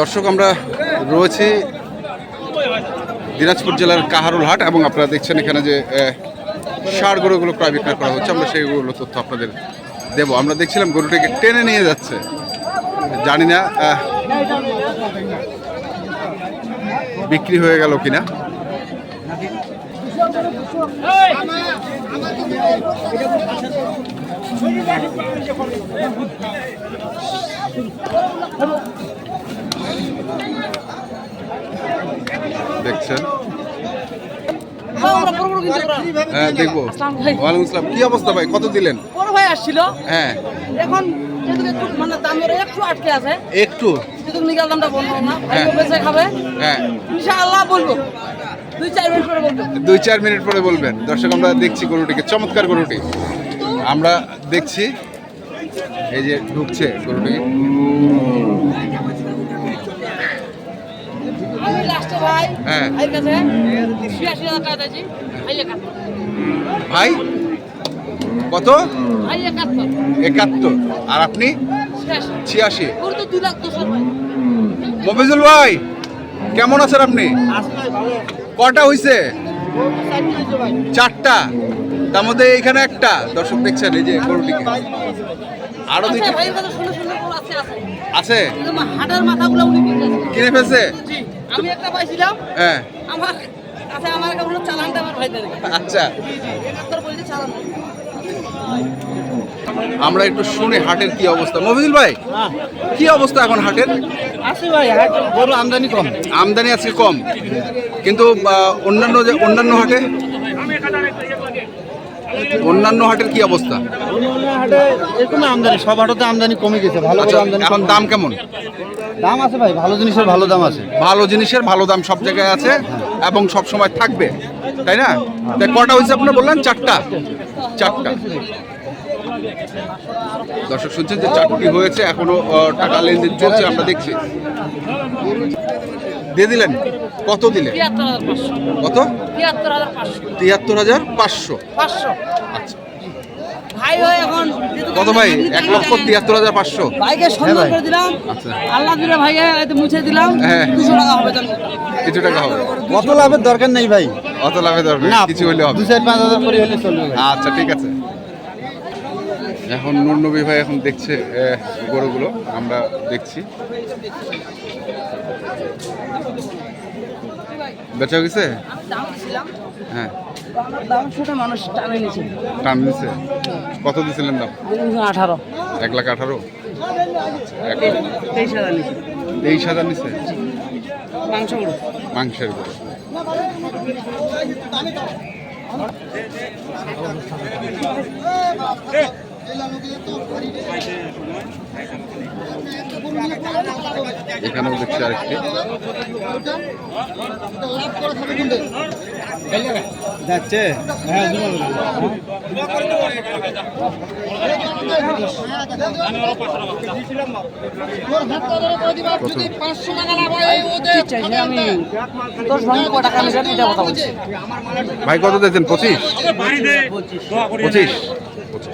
দর্শক, আমরা রয়েছি দিনাজপুর জেলার কাহারুল হাট এবং আপনারা দেখছেন এখানে যে ষাঁড় গরুগুলো প্রায় বিক্রয় করা হচ্ছে। আমরা সেইগুলো তথ্য আপনাদের দেবো। আমরা দেখছিলাম গরুটাকে টেনে নিয়ে যাচ্ছে। জানি না বিক্রি হয়ে গেল কিনা। দেখছেন। হ্যাঁ দেখব। ওয়ালাইকুম আসসালাম। কি অবস্থা ভাই? কত দিলেন? বড় ভাই আসছিল। হ্যাঁ। এখন একটু মানে দাম একটু আটকে আছে। একটু। যেহেতু নিকাল দামটা বলব না হ্যাঁ। বেঁচে খাবে। হ্যাঁ। ইনশাআল্লাহ বলব। দুই চার মিনিট পরে বলব। দুই চার মিনিট পরে বলবেন। দর্শক আমরা দেখছি গরুটিকে। চমৎকার গরুটি। আমরা দেখছি। এই যে ঢুকছে গরুটি। ভাই হ্যাঁ। ভাই কত? একাত্তর। আর আপনি? ছিয়াশি। মফিজুল ভাই কেমন আছেন আপনি? কটা হইছে? চারটা। তার মধ্যে এইখানে একটা দর্শক দেখছেন এই যে গরুটিকে। আরও সুন্দর গরু আছে কিনে ফেলছে? আমি একটা পাইছিলাম। হ্যাঁ। আমার কাছে আমার কাছে চালানটা আমার ভাই আচ্ছা। চালান আমরা একটু শুনি হাটের কি অবস্থা। মফিজুল ভাই কি অবস্থা এখন হাটের? আছে ভাই গরু আমদানি কম। আমদানি আজকে কম। কিন্তু অন্যান্য যে অন্যান্য হাটে? অন্যান্য হাটের কি অবস্থা? অন্য হাটে এরকম আমদানি সব হাটতে আমদানি কমে গেছে ভালো আচ্ছা করে আমদানি এখন দাম কেমন? দাম আছে ভাই ভালো জিনিসের ভালো দাম আছে। ভালো জিনিসের ভালো দাম সব জায়গায় আছে এবং সব সময় থাকবে তাই না? তাই কটা হয়েছে আপনি বললেন? চারটা? চারটা। দর্শক শুনছেন যে চারটি হয়েছে এখনও টাকা লেনদেন চলছে আমরা দেখছি। দিয়ে দিলেন? কত দিলেন? কত? তিয়াত্তর হাজার পাঁচশো। আচ্ছা। ভাই এখন যেহেতু কত ভাই? এক লক্ষ তিয়াত্তর হাজার পাঁচশো। ভাইকে সুন্দর করে দিলাম আচ্ছা। আল্লাহ দিলে ভাইকে মুছে দিলাম হ্যাঁ। দুশো টাকা হবে কিছু টাকা হবে। কত লাভের দরকার নেই ভাই? অত লাভে দরকার কিছু হলে হবে। দু চার পাঁচ হাজার করে হলে চলবে আচ্ছা ঠিক আছে। এখন নুরনবী ভাই এখন দেখছে গরুগুলো। আমরা দেখছি। বেচা গেছে আমি দাম দিছিলাম। হ্যাঁ। দাম মানুষ নিচ্ছে টান কত দিছিলেন দাম? আঠারো। এক লাখ আঠারো? তেইশ হাজার নিচ্ছে তেইশ হাজার নিছে? মাংস মাংসের গরু এখানেও দেখছি আরেকটি। যাচ্ছে? হ্যাঁ ভাই কত দিয়েছেন? পঁচিশ? পঁচিশ? যে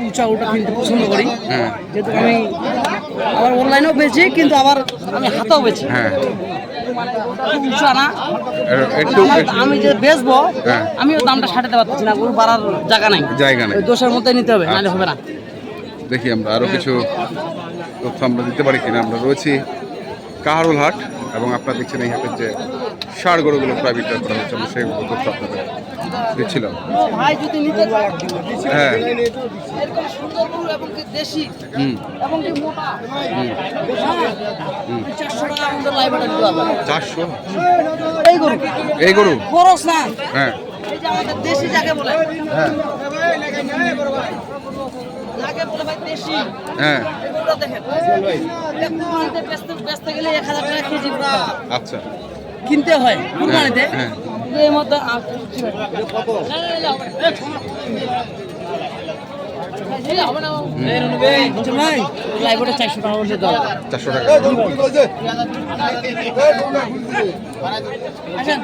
উঁচা ওটা কিনতে পছন্দ করি। হ্যাঁ। যেহেতু আমি আবার অনলাইনেও বেচি কিন্তু আবার আমি হাতেও বেচি। হ্যাঁ। আমি যে বেচবো হ্যাঁ। আমিও দামটা সাটাতে পারতেছি না গরু বাড়ার জায়গা নাই। জায়গা নেই। দোষের মধ্যে নিতে হবে নাহলে হবে না। দেখি আমরা আরও কিছু তথ্য আমরা দিতে পারি কিনা। আমরা রয়েছি কাহারুল হাট এবং আপনারা দেখছেন এই হাটের যে ষাড় গরুগুলো প্রায় বিক্রয় করা হচ্ছে আমরা সেই তথ্য আপনাদের দিচ্ছিলাম। হ্যাঁ। হ্যাঁ চারশো এই গরু? এই গরু? হ্যাঁ। হ্যাঁ। যাকে বলে ভাই দেশি হ্যাঁ এই গরুটা দেখেন কুরবানিতে বেচতে বেচতে গেলে এক হাজার টাকা কেজি। আচ্ছা কিনতে হয় কুরবানিতে হ্যাঁ। ভাই লাইভটা চারশো টাকা আসেন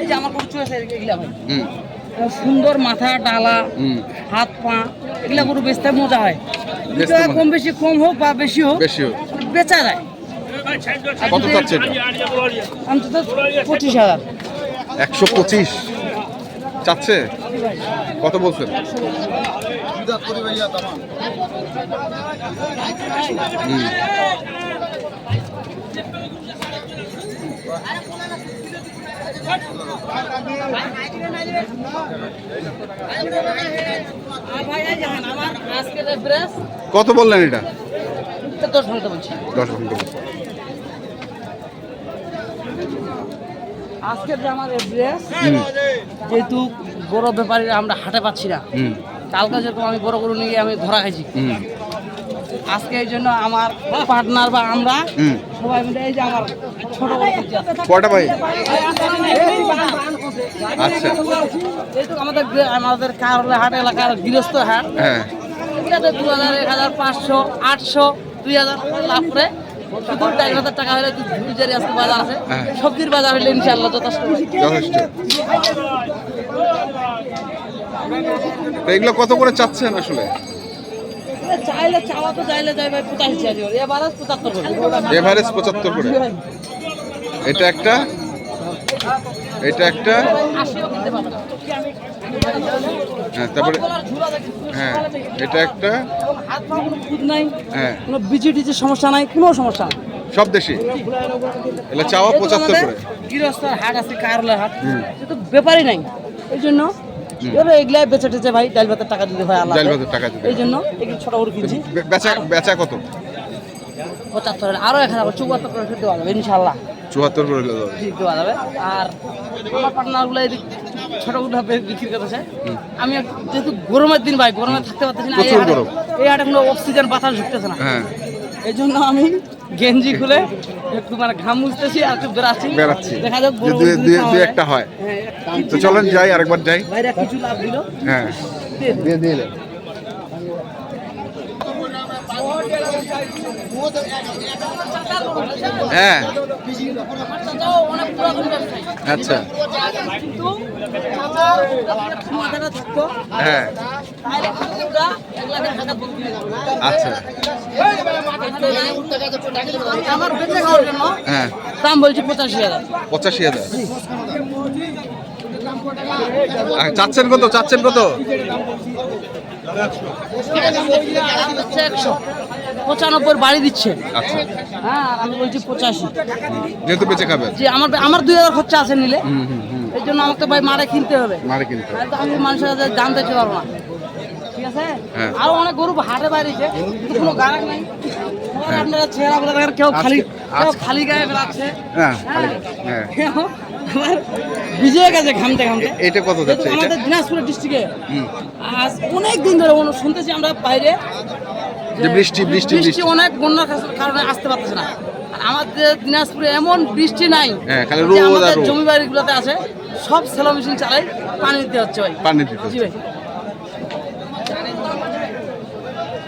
এই যে আমার কোনো চয়েস এগুলা ভাই। সুন্দর মাথা ডালা হাত পা এগুলা গরু বেচতে মজা হয়। কম বেশি কম হোক বা বেশি হোক বেশি হোক। বেচা যায়। কত চাচ্ছে অন্তত পঁচিশ হাজার। একশো পঁচিশ। চাচ্ছে? কত বলছেন? কত বললেন এটা? দশ ঘণ্টা বলছি। দশ ঘণ্টা আজকের যে আমার ব্রেস যেহেতু বড় ব্যাপারী আমরা হাটে পাচ্ছি না। কালকে যেরকম আমি বড় গরু নিয়ে আমি ধরা খাইছি। আজকে এই জন্য আমার পার্টনার বা আমরা সবাই মিলে এই যে আমার ছোট। কয়টা ভাই? আচ্ছা। যেহেতু আমাদের আমাদের কারলে হাট এলাকার গৃহস্থ হাট হ্যাঁ। এটাতে দু হাজার এক হাজার পাঁচশো আটশো দুই হাজার লাভ করে শুধু চার হাজার টাকা হলে দুই আজকে বাজার আছে হ্যাঁ। সবজির বাজার হলে ইনশাল্লাহ যথেষ্ট। যথেষ্ট। এগুলো কত করে চাচ্ছেন আসলে? চাইলে চাওয়া তো চাইলে যাই ভাই পঁচাশি চাইলে এবার পঁচাত্তর করে। এভারেজ পঁচাত্তর করে। এটা একটা? এটা একটা। হ্যাঁ তারপরে হ্যাঁ এটা একটা? কোনো খুঁত নাই হ্যাঁ। কোনো বিচি টিচির সমস্যা নাই কোনো সমস্যা সব দেশি। এগুলো চাওয়া পঁচাত্তর করে। গৃহস্থর হাট আছে কারলের হাট। ব্যাপারই নাই। এই জন্য এবার এগুলাই বেচে টেচে ভাই ডাল ভাতের টাকা দিতে হয় ডাল ভাতের টাকা দিতে এই জন্য এগুলো ছোট কিনছি। বেচা বেচা কত? পঁচাত্তর আরও এক হাজার চুয়াত্তর করে দেওয়া যাবে ইনশাল্লাহ চুয়াত্তর করে। দেওয়া যাবে। আর আমার পার্টনারগুলো এদিক ছোটগুলো বিক্রি করতেছে আমি যেহেতু গরমের দিন ভাই গরমে থাকতে পারতেছি না এই হাটে- কোনো অক্সিজেন বাতাস ঢুকতেছে না। হ্যাঁ। এই জন্য আমি গেঞ্জি খুলে একটু মানে ঘাম মুছতেছি আর একটু বেড়াচ্ছি। বেড়াচ্ছি। দেখা যাক দুই- একটা হয়। হ্যাঁ, তো চলেন যাই আরেকবার যাই। ভাইরা কিছু লাভ দিল। হ্যাঁ। দিয়ে দিল। দিয়ে দিলে হ্যাঁ। আচ্ছা। হ্যাঁ। আচ্ছা। আমার বেঁচে খাওয়ার জন্য হ্যাঁ। দাম বলছি পঁচাশি হাজার। পঁচাশি হাজার। চাচ্ছেন কত? চাচ্ছেন কত? হচ্ছে একশো পঁচানব্বই বাড়ি দিচ্ছে। আচ্ছা। হ্যাঁ আমি বলছি পঁচাশি। যেহেতু বেঁচে আমার আমার দুই হাজার খরচা আছে নিলে। এই জন্য আমাকে ভাই মারে কিনতে হবে। মারে কিনতে হবে। আমি মানুষের কাছে জানতে চাই পারব না। ঠিক আছে? হ্যাঁ। আরও অনেক গরু হাটে বাইরেছে কোনো গাড়ি নাই। আপনারা চেহারা বলে কেউ খালি খালি গায়ে বেড়াচ্ছে। হ্যাঁ হ্যাঁ। ঘামতে ঘামতে। এটা কত যাচ্ছে আমাদের দিনাজপুর ডিস্ট্রিক্টে আজ অনেক দিন ধরে শুনতেছি আমরা বাইরে যে বৃষ্টি, বৃষ্টি, বৃষ্টি। অনেক বন্যার কারণে আসতে পারতেছে না। আমাদের দিনাজপুরে এমন বৃষ্টি নাই হ্যাঁ, খালি রোদ আর। জমি বাড়িগুলোতে আছে। সব সেলো মেশিন চালাই পানি দিতে হচ্ছে ভাই। পানি দিতে জি ভাই।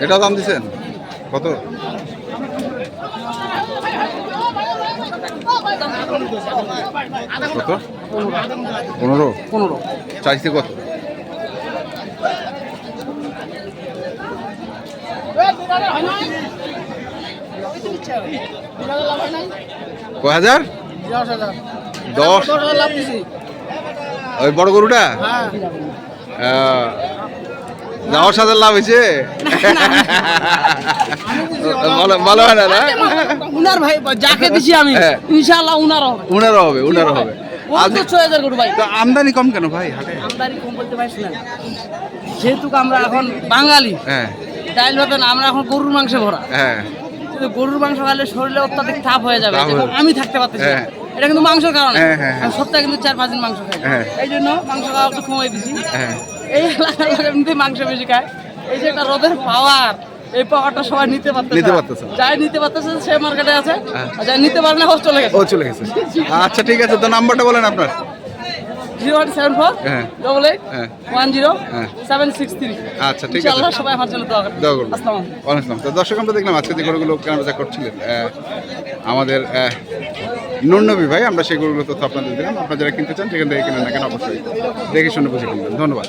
এটা দাম দিছেন? কত? কত? পনেরো? পনেরো। চাইছে কত? কয় হাজার? দশ। ওই বড় গরুটা? দশ হাজার লাভ হয়েছে? ভালো হয় না উনার ভাই যাকে দিছি আমি হ্যাঁ। ইনশাআল্লাহ উনার হবে। উনারও হবে উনারও হবে। আমদানি কম কেন ভাই? আমদানি কম বলতে ভাই শুনেন যেহেতু আমরা এখন বাঙালি হ্যাঁ। ডাইল ভাবে না আমরা এখন গরুর মাংসে ভরা। হ্যাঁ। গরুর মাংস খাইলে শরীরে অত্যাধিক তাপ হয়ে যাবে। আমি থাকতে পারতেছি হ্যাঁ। এটা কিন্তু মাংসের কারণে। সপ্তাহে কিন্তু চার পাঁচ দিন মাংস খাই। এই জন্য মাংস খাওয়া একটু কমাই দিছি এই এলাকার লোক এমনিতে মাংস বেশি খায়। এই যে একটা রোদের পাওয়ার এই পাওয়ারটা সবাই নিতে পারতেছে নিতে পারতেছে যাই নিতে পারতেছে সে মার্কেটে আছে। হ্যাঁ। আর যাই নিতে পারে না চলে গেছে। ও চলে গেছে। আচ্ছা ঠিক আছে তো নাম্বারটা বলেন আপনার। Zero one seven four. Double eight. One zero. Seven six three আচ্ছা ঠিক আছে। ইনশাআল্লাহ সবাই আমার জন্য দোয়া করবেন। দোয়া করবেন। আসসালামু আলাইকুম। ওয়ালাইকুম আসসালাম। তো দর্শক আমরা দেখলাম আজকে যে গরুগুলো কেনাবেচা করছিলেন আহ, আমাদের নুরনবী ভাই আমরা সেই গরুগুলো তথ্য আপনাদের দিলাম। আপনারা যারা কিনতে চান সেখান থেকে কিনে না কেন অবশ্যই দেখে শুনে বুঝে কিনবেন। ধন্যবাদ।